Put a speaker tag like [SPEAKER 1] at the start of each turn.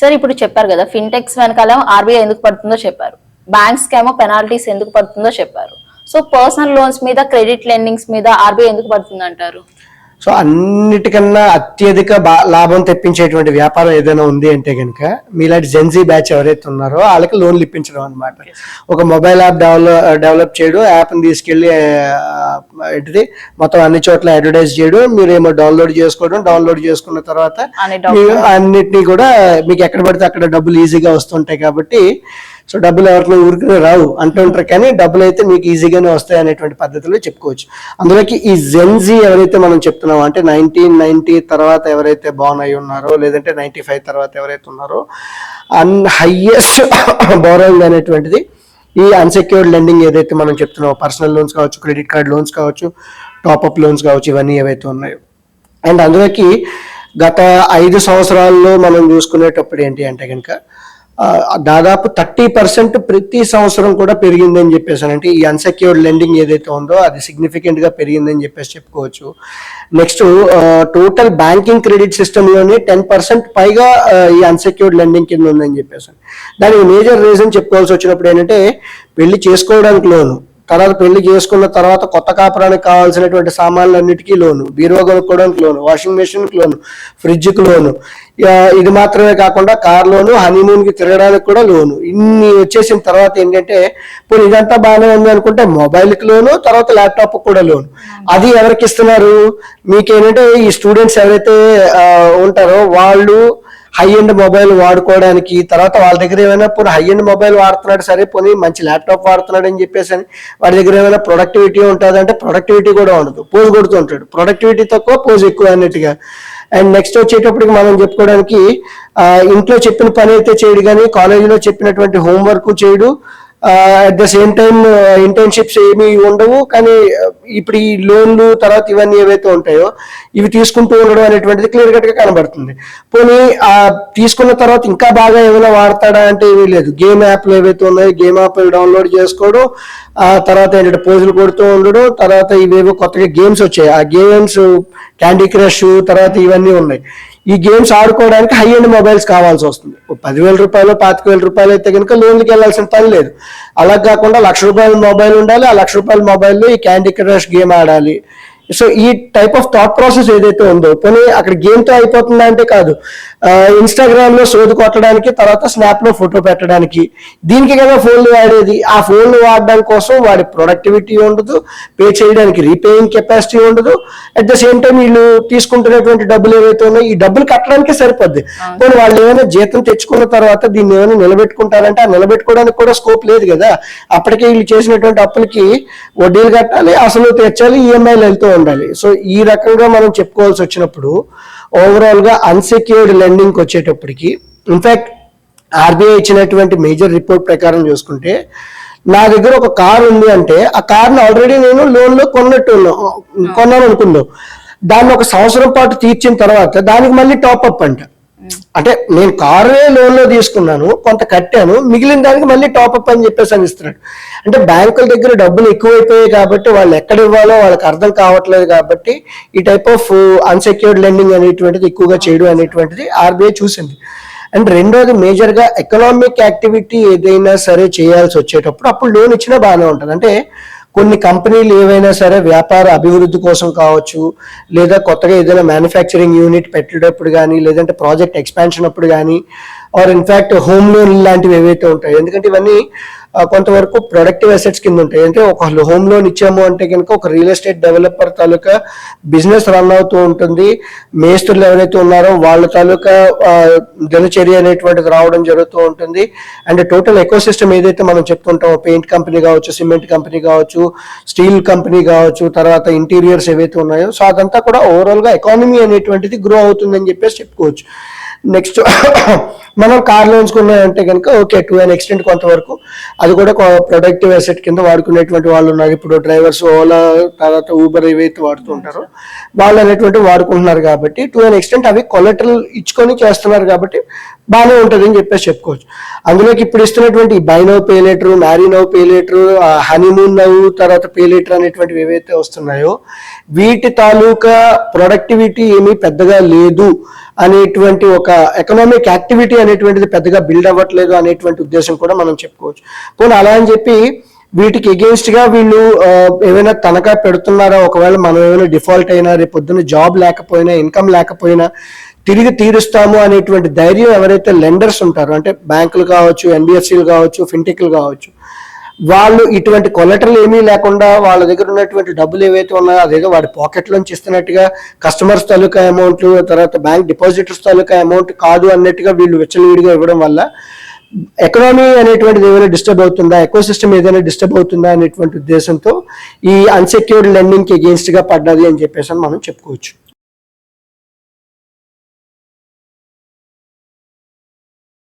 [SPEAKER 1] Sir ఇప్పుడు చెప్పారు కదా ఫిన్టెక్స్ వెనకాల ఆర్బీఐ ఎందుకు పడుతుందో చెప్పారు. బ్యాంక్స్ కేమో పెనాల్టీస్ ఎందుకు పడుతుందో చెప్పారు. సో పర్సనల్ లోన్స్ మీద క్రెడిట్ లెండింగ్స్ మీద ఆర్బీఐ ఎందుకు పడుతుంది అంటారు?
[SPEAKER 2] సో అన్నిటికన్నా అత్యధిక లాభం తెప్పించేటువంటి వ్యాపారం ఏదైనా ఉంది అంటే కనుక మీలాంటి జెన్జీ బ్యాచ్ ఎవరైతే ఉన్నారో వాళ్ళకి లోన్లు ఇప్పించడం అనమాట ఒక మొబైల్ యాప్ డెవలప్ డెవలప్ చేయడం యాప్ని తీసుకెళ్ళి ఏంటిది? మొత్తం అన్ని చోట్ల అడ్వర్టైజ్ చేయడం. మీరేమో డౌన్లోడ్ చేసుకోవడం డౌన్లోడ్ చేసుకున్న తర్వాత
[SPEAKER 1] అనే
[SPEAKER 2] మీరు అన్నిటినీ కూడా మీకు ఎక్కడ పడితే అక్కడ డబ్బులు ఈజీగా వస్తుంటాయి కాబట్టి సో డబ్బులు ఎవరికి ఊరికి రావు అంటుంటారు కానీ డబ్బులు అయితే మీకు ఈజీగానే వస్తాయి అనేటువంటి పద్ధతిలో చెప్పుకోవచ్చు. అందులోకి ఈ జెన్జీ ఎవరైతే మనం చెప్తున్నామో అంటే నైన్టీన్ నైన్టీ తర్వాత ఎవరైతే బాన్ అయి ఉన్నారో లేదంటే నైన్టీ ఫైవ్ తర్వాత ఎవరైతే ఉన్నారో అన్ హయ్యెస్ట్ బోరోయింగ్ అనేటువంటిది ఈ అన్సెక్యూర్డ్ లెండింగ్ ఏదైతే మనం చెప్తున్నామో పర్సనల్ లోన్స్ కావచ్చు క్రెడిట్ కార్డ్ లోన్స్ కావచ్చు టాప్అప్ లోన్స్ కావచ్చు ఇవన్నీ ఏవైతే ఉన్నాయో. అండ్ అందులోకి గత ఐదు సంవత్సరాల్లో మనం చూసుకునేటప్పుడు ఏంటి అంటే కనుక దాదాపు థర్టీ పర్సెంట్ ప్రతి సంవత్సరం కూడా పెరిగిందని చెప్పేసి అంటే ఈ అన్సెక్యూర్డ్ లెండింగ్ ఏదైతే ఉందో అది సిగ్నిఫికెంట్గా పెరిగిందని చెప్పేసి చెప్పుకోవచ్చు. నెక్స్ట్ టోటల్ బ్యాంకింగ్ క్రెడిట్ సిస్టంలోనే టెన్ పర్సెంట్ పైగా ఈ అన్సెక్యూర్డ్ లెండింగ్ కింద ఉందని చెప్పేసి దానికి మేజర్ రీజన్ చెప్పుకోవాల్సి వచ్చినప్పుడు ఏంటంటే పెళ్ళి చేసుకోవడానికి లోను. తర్వాత పెళ్ళి చేసుకున్న తర్వాత కొత్త కాపురానికి కావాల్సినటువంటి సామాన్లన్నిటికీ లోను. బీరువా కొనుక్కోవడానికి లోను వాషింగ్ మెషిన్కి లోను ఫ్రిడ్జ్కి లోను. ఇది మాత్రమే కాకుండా కార్ లోను హనీమూన్కి తిరగడానికి కూడా లోను. ఇన్ని వచ్చేసిన తర్వాత ఏంటంటే పోనీ ఇదంతా బాగానే ఉంది అనుకుంటే మొబైల్కి లోను తర్వాత ల్యాప్టాప్ కూడా లోను. అది ఎవరికి ఇస్తున్నారు? మీకేంటంటే ఈ స్టూడెంట్స్ ఎవరైతే ఉంటారో వాళ్ళు హై ఎండ్ మొబైల్ వాడుకోవడానికి తర్వాత వాళ్ళ దగ్గర ఏమైనా పోనీ హై ఎండ్ మొబైల్ వాడుతున్నాడు సరే పోనీ మంచి ల్యాప్టాప్ వాడుతున్నాడు అని చెప్పేసి అని వాడి దగ్గర ఏమైనా ప్రొడక్టివిటీ ఉంటుంది అంటే ప్రొడక్టివిటీ కూడా ఉండదు. పోజ్ కొడుతుంటాడు ప్రొడక్టివిటీ తక్కువ పోజ్ ఎక్కువ అన్నట్టుగా. అండ్ నెక్స్ట్ వచ్చేటప్పటికి మనం చెప్పుకోవడానికి ఇంట్లో చెప్పిన పని అయితే చేయడు కానీ కాలేజీలో చెప్పినటువంటి హోంవర్క్ చేయడు. At the same time internships ఏమీ ఉండవు కానీ ఇప్పుడు ఈ లోన్లు తర్వాత ఇవన్నీ ఏవైతే ఉంటాయో ఇవి తీసుకుంటూ ఉండడం అనేటువంటిది క్లియర్ కట్గా కనబడుతుంది. పోనీ ఆ తీసుకున్న తర్వాత ఇంకా బాగా ఏమైనా వాడతాడా అంటే ఏమీ లేదు. గేమ్ యాప్లు ఏవైతే ఉన్నాయో గేమ్ యాప్ డౌన్లోడ్ చేసుకోవడం ఆ తర్వాత ఏంటంటే పోజులు కొడుతూ ఉండడం తర్వాత ఇవేవో కొత్తగా గేమ్స్ వచ్చాయి. ఆ గేమ్స్ క్యాండీ క్రష్ తర్వాత ఇవన్నీ ఉన్నాయి. ఈ గేమ్స్ ఆడుకోవడానికి హై ఎండ్ మొబైల్స్ కావాల్సి వస్తుంది. పదివేల రూపాయలు పాతిక వేల రూపాయలు అయితే కనుక లోన్కి వెళ్ళాల్సిన పని లేదు. అలా కాకుండా లక్ష రూపాయల మొబైల్ ఉండాలి ఆ లక్ష రూపాయల మొబైల్లో ఈ క్యాండీ క్రష్ గేమ్ ఆడాలి సో ఈ టైప్ ఆఫ్ థాట్ ప్రాసెస్ ఏదైతే ఉందో పోనీ అక్కడ గేమ్తో అయిపోతుందా అంటే కాదు. ఇన్స్టాగ్రామ్లో సోది కొట్టడానికి తర్వాత స్నాప్లో ఫోటో పెట్టడానికి. దీనికి కదా ఫోన్లు వాడేది. ఆ ఫోన్లు వాడడం కోసం వాడి ప్రొడక్టివిటీ ఉండదు పే చేయడానికి రీపేయింగ్ కెపాసిటీ ఉండదు. అట్ ద సేమ్ టైం వీళ్ళు తీసుకుంటున్నటువంటి డబ్బులు ఏవైతే ఉన్నాయో ఈ డబ్బులు కట్టడానికే సరిపోద్ది. పోనీ వాళ్ళు ఏమైనా జీతం తెచ్చుకున్న తర్వాత దీన్ని ఏమైనా నిలబెట్టుకుంటారంటే ఆ నిలబెట్టుకోవడానికి కూడా స్కోప్ లేదు కదా. అప్పటికే వీళ్ళు చేసినటువంటి అప్పులకి వడ్డీలు కట్టాలి అసలు తీర్చాలి ఈఎంఐలు వెళ్తూ ఉండాలి. సో ఈ రకంగా మనం చెప్పుకోవాల్సి వచ్చినప్పుడు ఓవరాల్గా అన్సెక్యూర్డ్ లెండింగ్ వచ్చేటప్పటికి ఇన్ఫాక్ట్ ఆర్బీఐ ఇచ్చినటువంటి మేజర్ రిపోర్ట్ ప్రకారం చూసుకుంటే నా దగ్గర ఒక కార్ ఉంది అంటే ఆ కార్ని ఆల్రెడీ నేను లోన్లో కొన్నట్టు కొన్నాను అనుకుందాం. దాన్ని ఒక సంవత్సరం పాటు తీర్చిన తర్వాత దానికి మళ్ళీ టాప్ అప్ అంట. అంటే నేను కారే లోన్లో తీసుకున్నాను కొంత కట్టాను మిగిలిన దానికి మళ్ళీ టాప్అప్ అని చెప్పేసి అని ఇస్తున్నాడు. అంటే బ్యాంకుల దగ్గర డబ్బులు ఎక్కువైపోయాయి కాబట్టి వాళ్ళు ఎక్కడ ఇవ్వాలో వాళ్ళకి అర్థం కావట్లేదు కాబట్టి ఈ టైప్ ఆఫ్ అన్సెక్యూర్డ్ లెండింగ్ అనేటువంటిది ఎక్కువగా చేయడం అనేటువంటిది ఆర్బీఐ చూసింది. అండ్ రెండోది మేజర్గా ఎకనామిక్ యాక్టివిటీ ఏదైనా సరే చేయాల్సి వచ్చేటప్పుడు అప్పుడు లోన్ ఇచ్చినా బాగానే ఉంటుంది. అంటే కొన్ని కంపెనీలు ఏవైనా సరే వ్యాపార అభివృద్ధి కోసం కావచ్చు లేదా కొత్తగా ఏదైనా మ్యానుఫ్యాక్చరింగ్ యూనిట్ పెట్టేటప్పుడు కానీ లేదంటే ప్రాజెక్ట్ ఎక్స్పాన్షన్ అప్పుడు కానీ ఆర్ ఇన్ఫాక్ట్ హోమ్ లోన్ లాంటివి ఏవైతే ఉంటాయి ఎందుకంటే ఇవన్నీ కొంతవరకు ప్రొడక్టివ్ అసెట్స్ కింద ఉంటాయి. అంటే ఒక హోమ్ లోన్ ఇచ్చాము అంటే కనుక ఒక రియల్ ఎస్టేట్ డెవలపర్ తాలూకా బిజినెస్ రన్ అవుతూ ఉంటుంది. మేస్తులు ఎవరైతే ఉన్నారో వాళ్ళ తాలూకా దినచర్య అనేటువంటిది రావడం జరుగుతూ ఉంటుంది. అండ్ టోటల్ ఎకో సిస్టమ్ ఏదైతే మనం చెప్తుంటామో పెయింట్ కంపెనీ కావచ్చు సిమెంట్ కంపెనీ కావచ్చు స్టీల్ కంపెనీ కావచ్చు తర్వాత ఇంటీరియర్స్ ఏవైతే ఉన్నాయో సో అదంతా కూడా ఓవరాల్గా ఎకానమీ అనేటువంటిది గ్రో అవుతుందని చెప్పేసి చెప్పుకోవచ్చు. నెక్స్ట్ మనం కార్ లోన్స్ ఉన్నాయంటే కనుక ఓకే టు అన్ ఎక్స్టెంట్ కొంతవరకు. అది కూడా ప్రొడక్టివ్ అసెట్ కింద వాడుకునేటువంటి వాళ్ళు ఉన్నారు. ఇప్పుడు డ్రైవర్స్ ఓలా తర్వాత ఊబర్ ఏవైతే వాడుతూ ఉంటారో. వాళ్ళు అనేటువంటి వాడుకుంటున్నారు కాబట్టి టు అన్ ఎక్స్టెంట్ అవి కొలెటరల్ ఇచ్చుకొని చేస్తున్నారు కాబట్టి బాగానే ఉంటుంది అని చెప్పేసి చెప్పుకోవచ్చు. అందులోకి ఇప్పుడు ఇస్తున్నటువంటి buy now pay later marry pay honeymoon now తర్వాత పే లెటర్ అనేటువంటివి ఏవైతే వస్తున్నాయో వీటి తాలూకా ప్రొడక్టివిటీ ఏమీ పెద్దగా లేదు. అనేటువంటి ఒక ఎకనామిక్ యాక్టివిటీ అనేటువంటిది పెద్దగా బిల్డ్ అవ్వట్లేదు అనేటువంటి ఉద్దేశం కూడా మనం చెప్పుకోవచ్చు. పోనీ అలా అని చెప్పి వీటికి ఎగెన్స్ట్గా వీళ్ళు ఏమైనా తనఖా పెడుతున్నారా? ఒకవేళ మనం ఏమైనా డిఫాల్ట్ అయినా రేపు పొద్దున్న జాబ్ లేకపోయినా ఇన్కమ్ లేకపోయినా తిరిగి తీరుస్తాము అనేటువంటి ధైర్యం ఎవరైతే లెండర్స్ ఉంటారో అంటే బ్యాంకులు కావచ్చు ఎన్బిఎఫ్సిలు కావచ్చు ఫిన్టెక్లు కావచ్చు వాళ్ళు ఇటువంటి కొలెటర్లు ఏమీ లేకుండా వాళ్ళ దగ్గర ఉన్నటువంటి డబ్బులు ఏవైతే ఉన్నాయో అదేదో వాడి పాకెట్లోంచి ఇస్తున్నట్టుగా కస్టమర్స్ తాలూకా అమౌంట్ తర్వాత బ్యాంక్ డిపాజిటర్స్ తాలూకా అమౌంట్ కాదు అన్నట్టుగా వీళ్ళు విచ్చలవిడిగా ఇవ్వడం వల్ల ఎకనామీ అనేటువంటిది ఏమైనా డిస్టర్బ్ అవుతుందా? ఎకో సిస్టమ్ ఏదైనా డిస్టర్బ్ అవుతుందా అనేటువంటి ఉద్దేశంతో ఈ అన్సెక్యూర్డ్ లెండింగ్కి గా పడ్డది అని చెప్పేసి అని మనం చెప్పుకోవచ్చు.